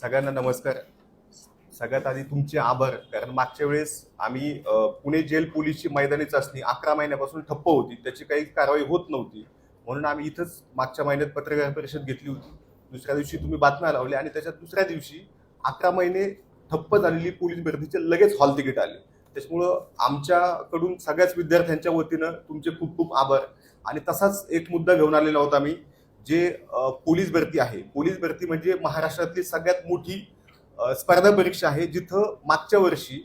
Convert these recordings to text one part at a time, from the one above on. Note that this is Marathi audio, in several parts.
सगळ्यांना नमस्कार. सगळ्यात आधी तुमचे आभार. कारण मागच्या वेळेस आम्ही पुणे जेल पोलीसची मैदानी चाचणी अकरा महिन्यापासून ठप्प होती. त्याची काही कारवाई होत नव्हती. म्हणून आम्ही इथंच मागच्या महिन्यात पत्रकार परिषद घेतली होती. दुसऱ्या दिवशी तुम्ही बातम्या लावल्या आणि त्याच्यात दुसऱ्या दिवशी अकरा महिने ठप्प झालेली पोलीस भरतीचे लगेच हॉल तिकीट आले. त्याच्यामुळं आमच्याकडून सगळ्याच विद्यार्थ्यांच्या वतीनं तुमचे खूप खूप आभार. आणि तसाच एक मुद्दा घेऊन आलेला होता मी जे पोलीस भरती आहे. पोलीस भरती म्हणजे महाराष्ट्रातली सगळ्यात मोठी स्पर्धा परीक्षा आहे जिथं मागच्या वर्षी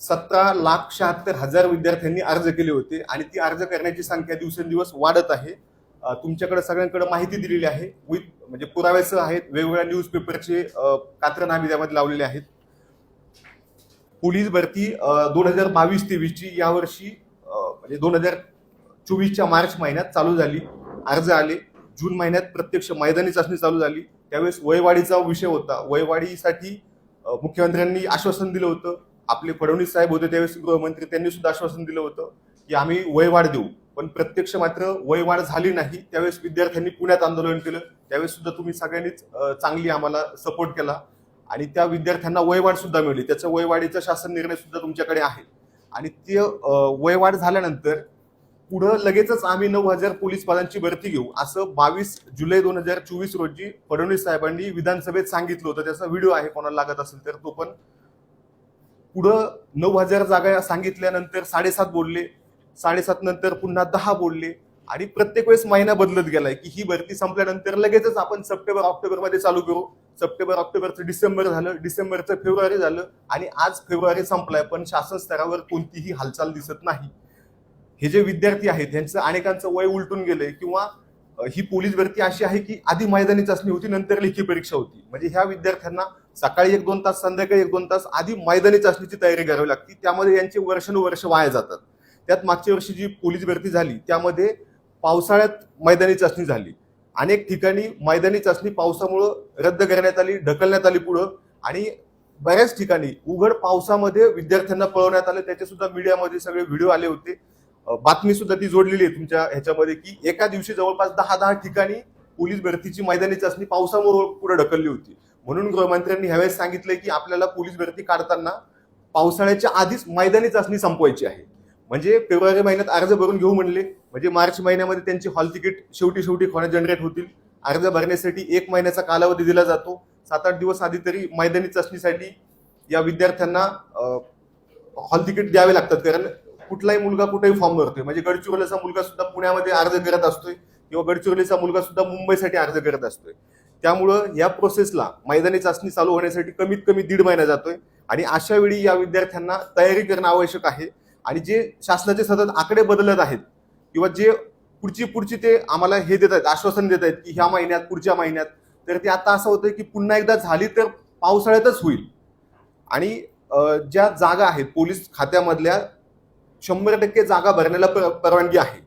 सतरा लाख शहात्तर हजार विद्यार्थ्यांनी अर्ज केले होते आणि ती अर्ज करण्याची संख्या दिवसेंदिवस वाढत आहे. तुमच्याकडे सगळ्यांकडे माहिती दिलेली आहे. विथ म्हणजे पुराव्यासह आहेत. वेगवेगळ्या न्यूजपेपरचे कात्रण आम्ही त्यामध्ये लावलेले आहेत. पोलीस भरती दोन हजार बावीस तेवीसची यावर्षी म्हणजे दोन हजार चोवीसच्या मार्च महिन्यात चालू झाली. अर्ज आले. जून महिन्यात प्रत्यक्ष मैदानी चाचणी चालू झाली. त्यावेळेस वयवाढीचा विषय होता. वयवाढीसाठी मुख्यमंत्र्यांनी आश्वासन दिलं होतं. आपले फडणवीस साहेब होते त्यावेळेस गृहमंत्री त्यांनी सुद्धा आश्वासन दिलं होतं की आम्ही वयवाढ देऊ. पण प्रत्यक्ष मात्र वयवाढ झाली नाही. त्यावेळेस विद्यार्थ्यांनी पुण्यात आंदोलन केलं. त्यावेळेस सुद्धा तुम्ही सगळ्यांनीच चांगली आम्हाला सपोर्ट केला. आणि त्या विद्यार्थ्यांना वयवाढ सुद्धा मिळली. त्याचं वयवाढीचा शासन निर्णय सुद्धा तुमच्याकडे आहे. आणि ते वयवाढ झाल्यानंतर पुढं लगेचच आम्ही नऊ हजार पोलीस पदांची भरती घेऊ. असं बावीस जुलै दोन हजार चोवीस रोजी फडणवीस साहेबांनी विधानसभेत सांगितलं होतं. त्याचा व्हिडिओ आहे कोणाला लागत असेल तर तो पण. पुढं नऊ हजार जागा सांगितल्यानंतर साडेसात बोलले. साडेसात नंतर पुन्हा दहा बोलले. आणि प्रत्येक वेळेस महिना बदलत गेलाय की ही भरती संपल्यानंतर लगेचच आपण सप्टेंबर ऑक्टोबरमध्ये चालू करू. सप्टेंबर ऑक्टोबरचं डिसेंबर झालं डिसेंबरचं फेब्रुवारी झालं आणि आज फेब्रुवारी संपलाय. पण शासन स्तरावर कोणतीही हालचाल दिसत नाही. हे जे विद्यार्थी आहेत त्यांचं अनेकांचं वय उलटून गेलंय किंवा ही पोलीस भरती अशी आहे की आधी मैदानी चाचणी होती नंतर लेखी परीक्षा होती. म्हणजे ह्या विद्यार्थ्यांना सकाळी एक दोन तास संध्याकाळी एक दोन तास आधी मैदानी चाचणीची तयारी करावी लागते. त्यामध्ये यांचे वर्षानुवर्ष वाया जातात. त्यात मागच्या वर्षी जी पोलीस भरती झाली त्यामध्ये पावसाळ्यात मैदानी चाचणी झाली. अनेक ठिकाणी मैदानी चाचणी पावसामुळं रद्द करण्यात आली ढकलण्यात आली पुढं आणि बऱ्याच ठिकाणी उघड पावसामध्ये विद्यार्थ्यांना पळवण्यात आलं. त्याचे सुद्धा मीडियामध्ये सगळे व्हिडिओ आले होते. बातमी सुद्धा ती जोडलेली आहे तुमच्या ह्याच्यामध्ये की एका दिवशी जवळपास दहा दहा ठिकाणी पोलीस भरतीची मैदानी चाचणी पावसामुळे पुढे ढकलली होती. म्हणून गृहमंत्र्यांनी ह्यावेळेस सांगितलंय की आपल्याला पोलीस भरती काढताना पावसाळ्याच्या आधीच मैदानी चाचणी संपवायची आहे. म्हणजे फेब्रुवारी महिन्यात अर्ज भरून घेऊ म्हणले. म्हणजे मार्च महिन्यामध्ये त्यांची हॉल तिकीट शेवटी शेवटी कोणा जनरेट होतील. अर्ज भरण्यासाठी एक महिन्याचा कालावधी दिला जातो. सात आठ दिवस आधी तरी मैदानी चाचणीसाठी या विद्यार्थ्यांना हॉल तिकीट द्यावे लागतात. कारण कुठलाही मुलगा कुठेही फॉर्म भरतोय. म्हणजे गडचिरोलीचा मुलगा सुद्धा पुण्यामध्ये अर्ज करत असतोय किंवा गडचिरोलीचा मुलगा सुद्धा मुंबईसाठी अर्ज करत असतोय. त्यामुळं या प्रोसेसला मैदानी चाचणी चालू होण्यासाठी कमीत कमी दीड महिना जातोय आणि अशा वेळी या विद्यार्थ्यांना तयारी करणं आवश्यक आहे. आणि जे शासनाचे सतत आकडे बदलत आहेत किंवा जे पुढची पुढची ते आम्हाला हे देत आहेत आश्वासन देत आहेत की ह्या महिन्यात पुढच्या महिन्यात तर ते आता असं होतं की पुन्हा एकदा झाली तर पावसाळ्यातच होईल. आणि ज्या जागा आहेत पोलीस खात्यामधल्या शंभर टक्के जागा भरण्याला परवानगी आहे.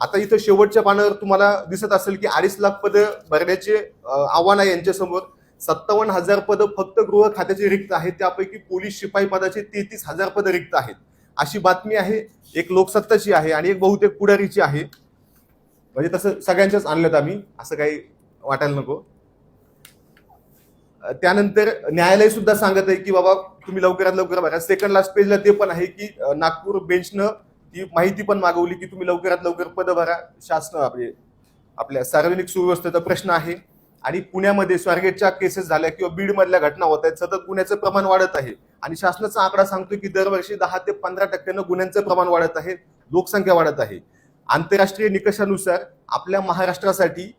आता इथं शेवटच्या पानावर तुम्हाला दिसत असेल की अडीच लाख पदं भरण्याचे आव्हान आहे यांच्यासमोर. सत्तावन्न हजार पदं फक्त गृह खात्याचे रिक्त आहेत. त्यापैकी पोलीस शिपाई पदाचे तेहतीस हजार पदं रिक्त आहेत. अशी बातमी आहे. एक लोकसत्ताची आहे आणि एक बहुतेक पुढारीची आहे. म्हणजे तसं सगळ्यांच्याच आणल्यात आम्ही. असं काही वाटायला नको. त्यानंतर न्यायालय सुद्धा सांगत आहे की बाबा तुम्ही लवकरात लवकर भरा सेकंड लास्ट पेजला ते पण आहे की नागपूर बेंचनं ती माहिती पण मागवली की तुम्ही लवकरात लवकर पद भरा. शासन आपले आपल्या सार्वजनिक सुव्यवस्थेचा प्रश्न आहे. आणि पुण्यामध्ये स्वारगेटच्या केसेस झाल्या किंवा बीडमधल्या घटना होत आहेत सतत गुन्ह्याचं प्रमाण वाढत आहे. आणि शासनाचा आकडा सांगतो की दरवर्षी दहा ते पंधरा टक्क्यानं गुन्ह्यांचं प्रमाण वाढत आहे लोकसंख्या वाढत आहे. आंतरराष्ट्रीय निकषानुसार आपल्या महाराष्ट्रासाठी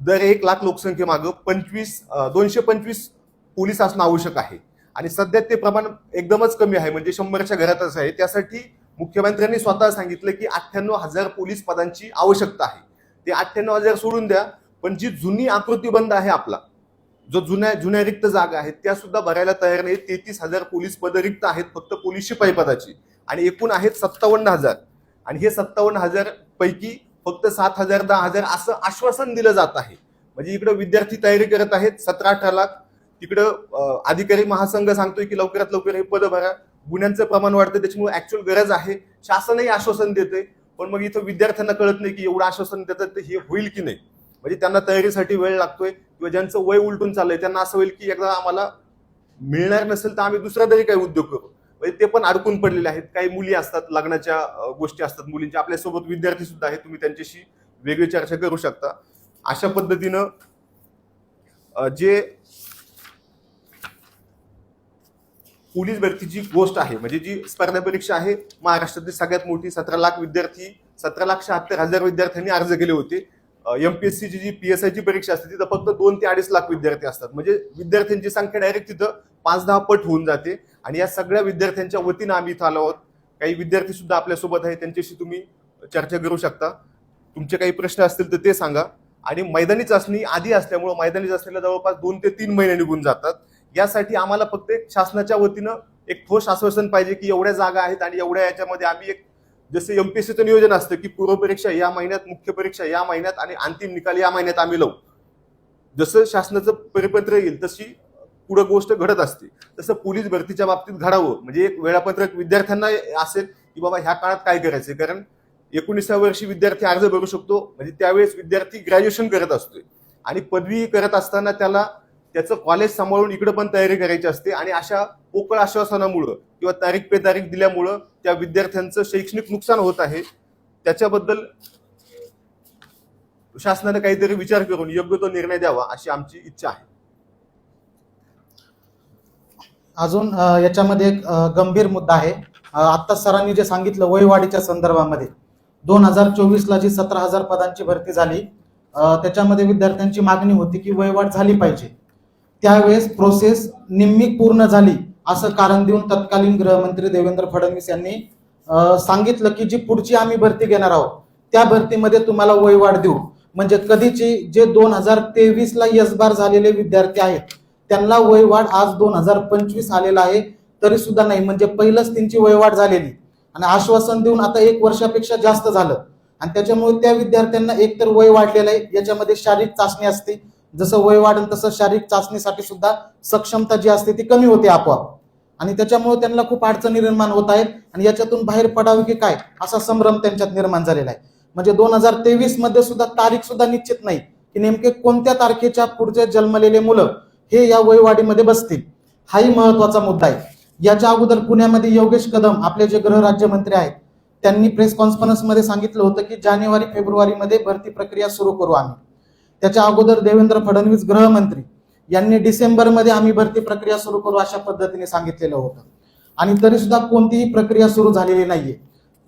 दर एक लाख लोकसंख्येमागं पंचवीस दोनशे पंचवीस पोलीस असणं आवश्यक आहे. आणि सध्या ते प्रमाण एकदमच कमी आहे. म्हणजे शंभरच्या घरातच आहे. त्यासाठी मुख्यमंत्र्यांनी स्वतः सांगितलं की अठ्ठ्याण्णव हजार पोलीस पदांची आवश्यकता आहे. ते अठ्ठ्याण्णव हजार सोडून द्या पण जी जुनी आकृतीबंद आहे आपला जो जुन्या जुन्या रिक्त जागा आहेत त्या सुद्धा भरायला तयार नाही. तेहतीस हजार पोलीस पदं रिक्त आहेत फक्त पोलीस शिपाई पदाची. आणि एकूण आहेत सत्तावन्न हजार. आणि हे सत्तावन्न हजार पैकी फक्त सात हजार दहा हजार असं आश्वासन दिलं जात आहे. म्हणजे इकडं विद्यार्थी तयारी करत आहेत सतरा अठरा लाख. तिकडं अधिकारी महासंघ सांगतोय की लवकरात लवकर हे पद भरा. गुन्ह्यांचं प्रमाण वाढतं त्याच्यामुळे ऍक्च्युअल गरज आहे. शासनही आश्वासन देते पण मग इथं विद्यार्थ्यांना कळत नाही की एवढं आश्वासन देतात तर हे होईल की नाही. म्हणजे त्यांना तयारीसाठी वेळ लागतोय किंवा ज्यांचं वय उलटून चाललंय त्यांना असं होईल की एकदा आम्हाला मिळणार नसेल तर आम्ही दुसरा तरी काही उद्योग करू. म्हणजे ते पण अडकून पडलेले आहेत. काही मुली असतात लग्नाच्या गोष्टी असतात. मुलींच्या आपल्यासोबत विद्यार्थी सुद्धा आहेत. तुम्ही त्यांच्याशी वेगळी चर्चा करू शकता. अशा पद्धतीनं जे पोलीस भरतीची गोष्ट आहे म्हणजे जी स्पर्धा परीक्षा आहे महाराष्ट्रातली सगळ्यात मोठी सतरा लाख विद्यार्थी सतरा लाख शहात्तर हजार विद्यार्थ्यांनी अर्ज केले होते. एमपीएससीची जी पी एस आयची परीक्षा असते तिथं फक्त दोन ते अडीच लाख विद्यार्थी असतात. म्हणजे विद्यार्थ्यांची संख्या डायरेक्ट तिथं पाच दहा पट होऊन जाते. आणि या सगळ्या विद्यार्थ्यांच्या वतीनं आम्ही इथं आलो आहोत. काही विद्यार्थी सुद्धा आपल्यासोबत आहे त्यांच्याशी तुम्ही चर्चा करू शकता. तुमचे काही प्रश्न असतील तर ते सांगा. आणि मैदानी चाचणी आधी असल्यामुळं मैदानी चाचणीला जवळपास दोन ते तीन महिने निघून जातात. यासाठी आम्हाला फक्त एक शासनाच्या वतीनं एक ठोस आश्वासन पाहिजे की एवढ्या जागा आहेत आणि एवढ्या याच्यामध्ये आम्ही एक जसं एमपीएससीचं नियोजन असतं की पूर्व परीक्षा या महिन्यात मुख्य परीक्षा या महिन्यात आणि अंतिम निकाल या महिन्यात आम्ही लावू. जसं शासनाचं परिपत्र येईल तशी पुढं गोष्ट घडत असते. तसं पोलीस भरतीच्या बाबतीत घडावं. म्हणजे एक वेळापत्रक विद्यार्थ्यांना असेल की बाबा ह्या काळात काय करायचं? कारण एकोणीसाव्या वर्षी विद्यार्थी अर्ज भरू शकतो. म्हणजे त्यावेळेस विद्यार्थी ग्रॅज्युएशन करत असतोय. आणि पदवी करत असताना त्याला त्याचं कॉलेज सांभाळून इकडे पण तयारी करायची असते आणि अशा पोकळ आश्वासनामुळं किंवा तारीख पे तारीख दिल्यामुळं त्या विद्यार्थ्यांचं शैक्षणिक नुकसान होत आहे. त्याच्याबद्दल शासनाने काहीतरी विचार करून योग्य तो निर्णय द्यावा अशी आमची इच्छा आहे. अजून याच्यामध्ये एक गंभीर मुद्दा आहे. आत्ता सरांनी जे सांगितलं वयवाढीच्या संदर्भामध्ये दोन हजार चोवीसला जी सतरा हजार पदांची भरती झाली त्याच्यामध्ये विद्यार्थ्यांची मागणी होती की वयवाढ झाली पाहिजे. त्यावेळेस प्रोसेस निम्मी पूर्ण झाली असं कारण देऊन तत्कालीन गृहमंत्री देवेंद्र फडणवीस यांनी सांगितलं की जी पुढची आम्ही भरती घेणार आहोत त्या भरतीमध्ये तुम्हाला वयवाढ देऊ. म्हणजे कधीची जे दोन हजार तेवीस ला झालेले विद्यार्थी आहेत त्यांना वयवाढ आज दोन हजार पंचवीस आलेला आहे तरी सुद्धा नाही. म्हणजे पहिलंच त्यांची वयवाढ झालेली. आणि आश्वासन देऊन आता एक वर्षापेक्षा जास्त झालं. आणि त्याच्यामुळे त्या विद्यार्थ्यांना एकतर वय वाढलेलं आहे याच्यामध्ये शारीरिक चाचणी असते जसं वय वाढेल तसं शारीरिक चाचणीसाठी सुद्धा सक्षमता जी असते ती कमी होते आपोआप. आणि त्याच्यामुळे त्यांना खूप अडचणी निर्माण होत आहेत आणि याच्यातून बाहेर पडावे की काय असा संभ्रम त्यांच्यात निर्माण झालेला आहे. म्हणजे दोन हजार तेवीसमध्ये सुद्धा तारीख सुद्धा निश्चित नाही की नेमके कोणत्या तारखेच्या पुढचे जन्मलेले मुलं हे या वयवाढीमध्ये बसतील. हाही महत्त्वाचा मुद्दा आहे. याच्या अगोदर पुण्यामध्ये योगेश कदम आपले जे गृह राज्यमंत्री आहेत त्यांनी प्रेस कॉन्फरन्समध्ये सांगितलं होतं की जानेवारी फेब्रुवारीमध्ये भरती प्रक्रिया सुरू करू आम्ही. त्याच्या अगोदर देवेंद्र फडणवीस गृहमंत्री. यांनी डिसेंबरमध्ये आम्ही भरती प्रक्रिया सुरू करू अशा पद्धतीने सांगितलेलं होतं. आणि तरी सुद्धा कोणतीही प्रक्रिया सुरू झालेली नाहीये.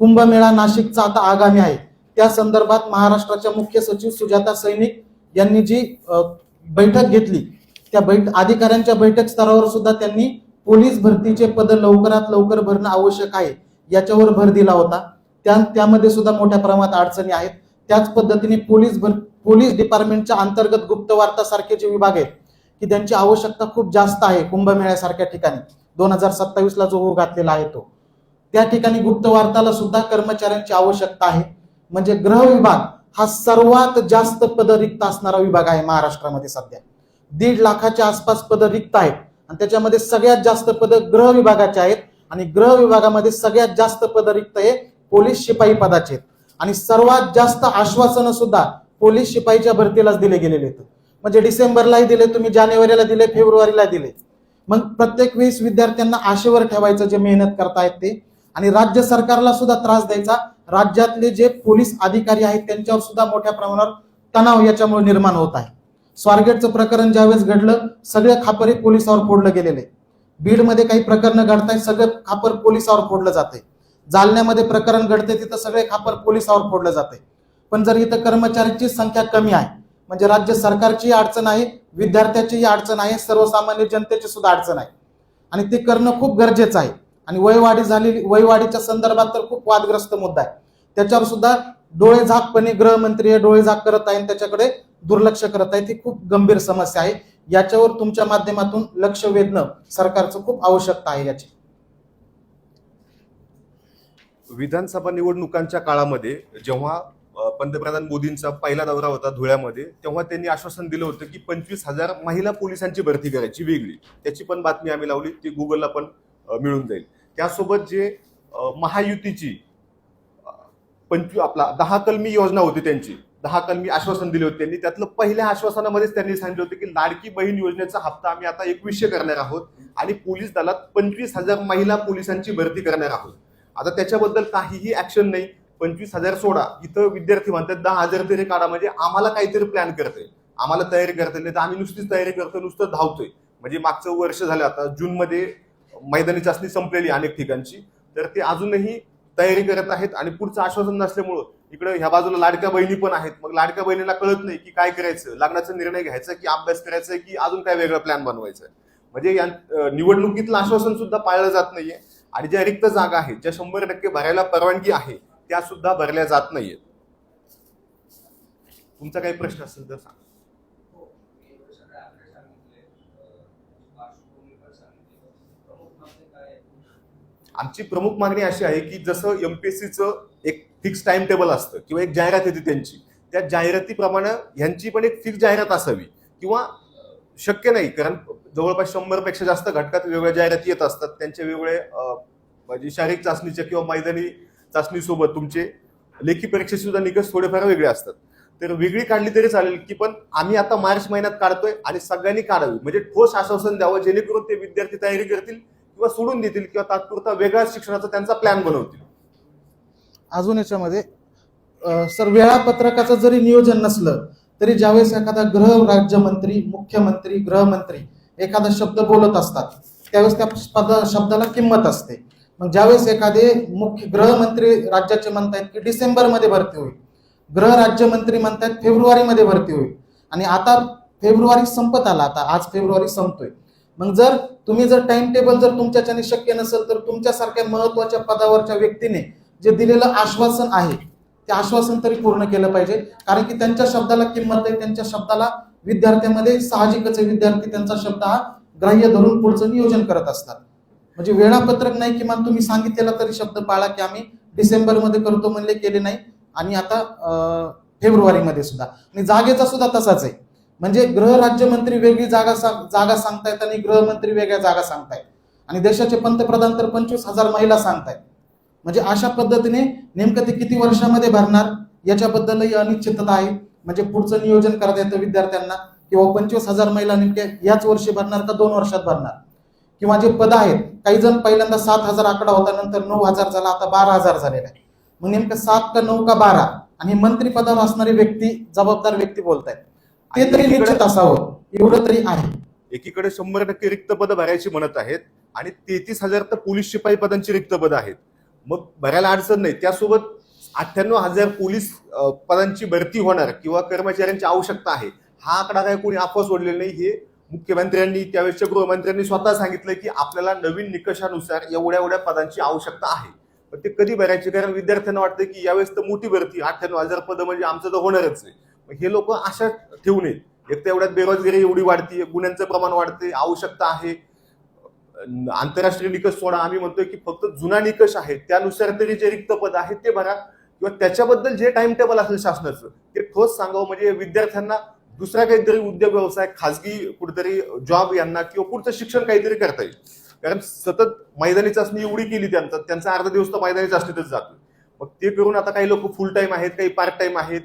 कुंभमेळा नाशिकचा आता आगामी आहे. त्या संदर्भात महाराष्ट्राच्या मुख्य सचिव सुजाता सैनिक यांनी जी बैठक घेतली त्या बैठ अधिकाऱ्यांच्या बैठक स्तरावर सुद्धा त्यांनी पोलीस भरतीचे पद लवकरात लवकर भरणं आवश्यक आहे याच्यावर भर दिला होता. त्या त्यामध्ये सुद्धा मोठ्या प्रमाणात अडचणी आहेत. त्याच पद्धतीने पोलीस भर पोलीस डिपार्टमेंटच्या अंतर्गत गुप्तवार्ता सारखे जे विभाग आहेत की त्यांची आवश्यकता खूप जास्त आहे कुंभमेळ्यासारख्या ठिकाणी. दोन हजार सत्तावीसला जो हो घातलेला आहे तो. त्या ठिकाणी गुप्तवार्ताला सुद्धा कर्मचाऱ्यांची आवश्यकता आहे. म्हणजे गृह विभाग हा सर्वात जास्त पद रिक्त असणारा विभाग आहे महाराष्ट्रामध्ये सध्या. दीड लाखाच्या आसपास पद रिक्त आहेत. आणि त्याच्यामध्ये सगळ्यात जास्त पद गृह विभागाचे आहेत. आणि गृह विभागामध्ये सगळ्यात जास्त पद रिक्त हे पोलीस शिपाई पदाचे आहेत. आणि सर्वात जास्त आश्वासनं सुद्धा पोलीस शिपाईच्या भरतीलाच दिले गेलेले आहेत. म्हणजे डिसेंबरलाही दिले तुम्ही जानेवारीला दिले फेब्रुवारीला दिले. मग प्रत्येक वेळेस विद्यार्थ्यांना आशेवर ठेवायचं जे मेहनत करतायत ते. आणि राज्य सरकारला सुद्धा त्रास द्यायचा. राज्यातले जे पोलीस अधिकारी आहेत त्यांच्यावर सुद्धा मोठ्या प्रमाणावर तणाव याच्यामुळे निर्माण होत आहे. स्वारगेटचं प्रकरण ज्यावेळेस घडलं सगळे खापर हे पोलिसावर फोडलं गेलेले. बीडमध्ये काही प्रकरणं घडतायत सगळं खापर पोलिसावर फोडलं जाते जालन्यामध्ये प्रकरण घडते तिथं सगळे खापर पोलिसावर फोडलं जाते. पण जर इथं कर्मचाऱ्यांची संख्या कमी आहे म्हणजे राज्य सरकारची अडचण आहे विद्यार्थ्याचीही अडचण आहे सर्वसामान्य जनतेची सुद्धा अडचण आहे. आणि ते करणं खूप गरजेचं आहे. आणि वयवाढी झालेली वयवाढीच्या संदर्भात तर खूप वादग्रस्त मुद्दा आहे. त्याच्यावर सुद्धा डोळे झाकपणे गृहमंत्री हे डोळे झाक करत आहे आणि त्याच्याकडे दुर्लक्ष करत आहे. ती खूप गंभीर समस्या आहे. याच्यावर तुमच्या माध्यमातून लक्ष वेधणं सरकारचं खूप आवश्यकता आहे याची. विधानसभा निवडणुकांच्या काळामध्ये जेव्हा पंतप्रधान मोदींचा पहिला दौरा होता धुळ्यामध्ये तेव्हा त्यांनी आश्वासन दिलं होतं की पंचवीस हजार महिला पोलिसांची भरती करायची वेगळी. त्याची पण बातमी आम्ही लावली ती गुगलला पण मिळून जाईल. त्यासोबत जे महायुतीची पंचवी आपला दहा कलमी योजना होती त्यांची दहा कलमी आश्वासन दिले होते त्यांनी. त्यातलं पहिल्या आश्वासनामध्येच त्यांनी सांगितलं होतं की लाडकी बहीण योजनेचा हप्ता आम्ही आता एकवीसशे करणार आहोत आणि पोलीस दलात पंचवीस हजार महिला पोलिसांची भरती करणार आहोत. आता त्याच्याबद्दल काहीही ऍक्शन नाही. पंचवीस हजार सोडा. इथं विद्यार्थी म्हणतात दहा हजार तरी काढा. म्हणजे आम्हाला काहीतरी प्लॅन करते आम्हाला तयारी करता नाही तर आम्ही नुसतीच तयारी करतो नुसतं धावतोय. म्हणजे मागचं वर्ष झालं आता जूनमध्ये मैदानी चाचणी संपलेली अनेक ठिकाणची. तर ते अजूनही तयारी करत आहेत आणि पुढचं आश्वासन नसल्यामुळं इकडं ह्या बाजूला लाडक्या बहिणी पण आहेत. मग लाडक्या बहिणीला कळत नाही की काय करायचं. लग्नाचा निर्णय घ्यायचा की अभ्यास करायचा की अजून काय वेगळा प्लॅन बनवायचा? म्हणजे या निवडणुकीतलं आश्वासन सुद्धा पाळलं जात नाहीये. आणि ज्या रिक्त जागा आहेत ज्या शंभर टक्के भरायला परवानगी आहे त्या सुद्धा भरल्या जात नाहीयेत. तुमचा काही प्रश्न असेल तर सांगा. आमची प्रमुख मागणी अशी आहे की जसं एमपीएससीचं एक फिक्स टाइम टेबल असतं किंवा एक जाहिरात येते त्यांची त्या जाहिरातीप्रमाणे ह्यांची पण एक फिक्स जाहिरात असावी किंवा शक्य नाही कारण जवळपास शंभरपेक्षा जास्त घटकात वेगवेगळ्या जाहिराती येत असतात. त्यांचे वेगवेगळे म्हणजे शारीरिक चाचणीच्या किंवा मैदानी चाचणीसोबत तुमचे लेखी परीक्षेचे सुद्धा निकष थोडेफार वेगळे असतात. तर वेगळी काढली तरी चालेल की पण आम्ही आता मार्च महिन्यात काढतोय आणि सगळ्यांनी काढावी. म्हणजे ठोस आश्वासन द्यावं जेणेकरून ते विद्यार्थी तयारी करतील किंवा सोडून देतील किंवा तात्पुरता वेगळ्या शिक्षणाचा त्यांचा प्लॅन बनवतील. अजून याच्यामध्ये सर वेळापत्रकाचं जरी नियोजन नसलं तरी ज्यावेळेस एखादा गृह राज्यमंत्री मुख्यमंत्री गृहमंत्री एखादा शब्द बोलत असतात त्यावेळेस त्या पद शब्दाला किंमत असते. मग ज्यावेळेस एखादे मुख्य गृहमंत्री राज्याचे म्हणतायत की डिसेंबरमध्ये भरती होईल गृह राज्यमंत्री म्हणतायत फेब्रुवारीमध्ये भरती होईल आणि आता फेब्रुवारी संपत आला आता आज फेब्रुवारी संपतोय. मग जर तुम्ही जर टाइम टेबल जर तुमच्याच्याने शक्य नसेल तर तुमच्यासारख्या महत्त्वाच्या पदावरच्या व्यक्तीने जे दिलेलं आश्वासन आहे ते आश्वासन तरी पूर्ण केलं पाहिजे. कारण की त्यांच्या शब्दाला किंमत आहे त्यांच्या शब्दाला विद्यार्थ्यांमध्ये साहजिकच आहे. विद्यार्थी त्यांचा शब्द हा ग्राह्य धरून पुढचं नियोजन करत असतात. म्हणजे वेळापत्रक नाही किमान तुम्ही सांगितलेला तरी शब्द पाळा की आम्ही डिसेंबरमध्ये करतो म्हणले केले नाही. आणि आता फेब्रुवारीमध्ये सुद्धा. आणि जागेचा सुद्धा तसाच आहे. म्हणजे गृह राज्यमंत्री वेगळी जागा जागा सांगतायत आणि गृहमंत्री वेगळ्या जागा सांगतायत. आणि देशाचे पंतप्रधान तर पंचवीस हजार महिला सांगतायत. म्हणजे अशा पद्धतीने नेमकं ते किती वर्षामध्ये भरणार याच्याबद्दलही अनिश्चितता आहे. म्हणजे पुढचं नियोजन करता येतं विद्यार्थ्यांना किंवा पंचवीस हजार महिला नेमक्या याच वर्षी भरणार का दोन वर्षात भरणार? किंवा जे पद आहेत काही जण पहिल्यांदा सात हजार आकडा होता नंतर नऊ हजार झाला आता बारा हजार झालेला आहे. मग नेमकं सात का नऊ का बारा? आणि मंत्री पदावर असणारी व्यक्ती जबाबदार व्यक्ती बोलतायत. ते तरी निश्चित असावं एवढं तरी आहे. एकीकडे शंभर टक्के रिक्त पदं भरायची म्हणत आहेत आणि तेहतीस हजार तर पोलीस शिपाई पदांची रिक्त पदं आहेत. मग भरायला अडचण नाही. त्यासोबत अठ्ठ्याण्णव हजार पोलीस पदांची भरती होणार किंवा कर्मचाऱ्यांची आवश्यकता आहे. हा आकडा काय कोणी अफवा सोडलेला नाही. हे मुख्यमंत्र्यांनी त्यावेळेसच्या गृहमंत्र्यांनी स्वतः सांगितलं की आपल्याला नवीन निकषानुसार एवढ्या एवढ्या पदांची आवश्यकता आहे. पण ते कधी भरायचे? कारण विद्यार्थ्यांना वाटतं की यावेळेस तर मोठी भरती अठ्ठ्याण्णव हजार पदं म्हणजे आमचं तर होणारच आहे. मग हे लोक आशा ठेवू नयेत. एक तर एवढ्यात बेरोजगारी एवढी वाढते गुन्ह्यांचं प्रमाण वाढते आवश्यकता आहे. आंतरराष्ट्रीय निकष सोडा. आम्ही म्हणतोय की फक्त जुना निकष आहे त्यानुसार तरी जे रिक्त पद आहेत ते भरा. किंवा त्याच्याबद्दल जे टाइम टेबल असेल शासनाचं ते ठोस सांगावं. म्हणजे विद्यार्थ्यांना दुसरा काहीतरी उद्योग व्यवसाय खाजगी कुठेतरी जॉब यांना किंवा पुढचं शिक्षण काहीतरी करता येईल. कारण सतत मैदानी चाचणी एवढी केली त्यांचा त्यांचा अर्धा दिवस तर मैदानी चाचणीतच जातो मग ते करून आता काही लोक फुल टाइम आहेत काही पार्ट टाइम आहेत.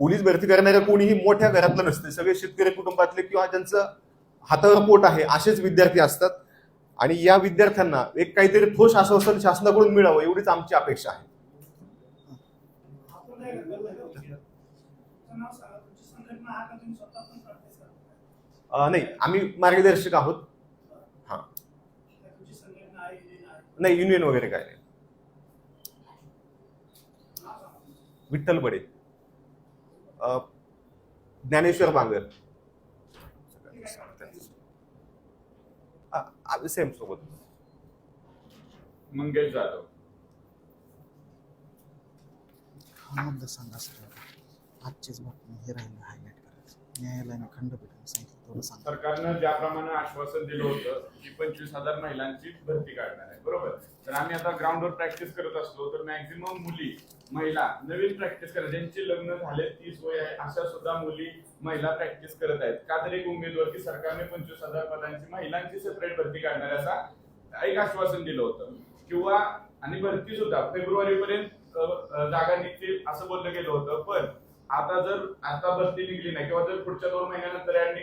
पोलीस भरती करणाऱ्या कोणीही मोठ्या घरातलं नसते. सगळे शेतकरी कुटुंबातले किंवा ज्यांचं हातावर पोट आहे असेच विद्यार्थी असतात. आणि या विद्यार्थ्यांना एक काहीतरी ठोस आश्वासन शासनाकडून मिळावं एवढीच आमची अपेक्षा आहे. नाही आम्ही मार्गदर्शक आहोत. हा. नाही युनियन वगैरे काय नाही. विठ्ठल बडे. ज्ञानेश्वर बांगर ते काय करता? सेम सोबत. मंगेश जाधव. मुद्दा सांगा सर आजचीच बातमी हे राहिलं हायलाईट करायचं. न्यायालयाने खंडपीठाने सांगितलं. सरकारनं ज्याप्रमाणे आश्वासन दिलं होतं की पंचवीस हजार महिलांची भरती काढणार आहे. बरोबर? तर आम्ही आता ग्राउंडवर प्रॅक्टिस करत असलो तर मॅक्झिमम मुली महिला नवीन प्रॅक्टिस करत ज्यांची लग्न झाले तीस वय आहे अशा सुद्धा मुली महिला प्रॅक्टिस करत आहेत. का तर एक उमेदवार की सरकारने पंचवीस हजार पदांची महिलांची सेपरेट भरती काढणार असा एक आश्वासन दिलं होतं. किंवा आणि भरती सुद्धा फेब्रुवारी पर्यंत जागा निघतील असं बोललं गेलं होतं. पण आता जर आता भरती निघली नाही किंवा जर पुढच्या दोन महिन्यानंतर ऍड